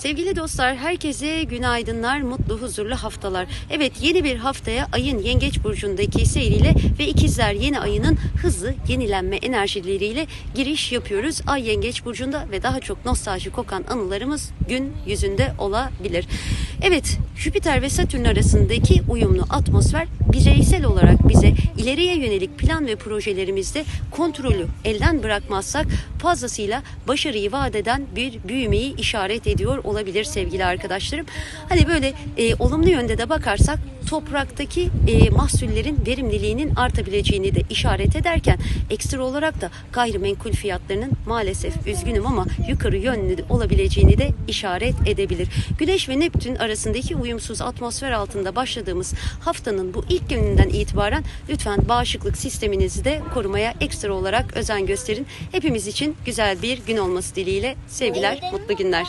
Sevgili dostlar, herkese günaydınlar, mutlu, huzurlu haftalar. Evet, yeni bir haftaya ayın Yengeç burcundaki seyriyle ve ikizler yeni ayının hızlı yenilenme enerjileriyle giriş yapıyoruz. Ay Yengeç burcunda ve daha çok nostalji kokan anılarımız gün yüzünde olabilir. Evet, Jüpiter ve Satürn arasındaki uyumlu atmosfer bireysel olarak bize ileriye yönelik plan ve projelerimizde kontrolü elden bırakmazsak fazlasıyla başarıyı vaat eden bir büyümeyi işaret ediyor olabilir sevgili arkadaşlarım. Hani böyle e, olumlu yönde de bakarsak topraktaki e, mahsullerin verimliliğinin artabileceğini de işaret ederken ekstra olarak da gayrimenkul fiyatlarının maalesef üzgünüm ama yukarı yönlü olabileceğini de işaret edebilir. Güneş ve Neptün arasındaki uyumsuz atmosfer altında başladığımız haftanın bu ilk gününden itibaren lütfen bağışıklık sisteminizi de korumaya ekstra olarak özen gösterin. Hepimiz için güzel bir gün olması dileğiyle sevgiler, mutlu günler.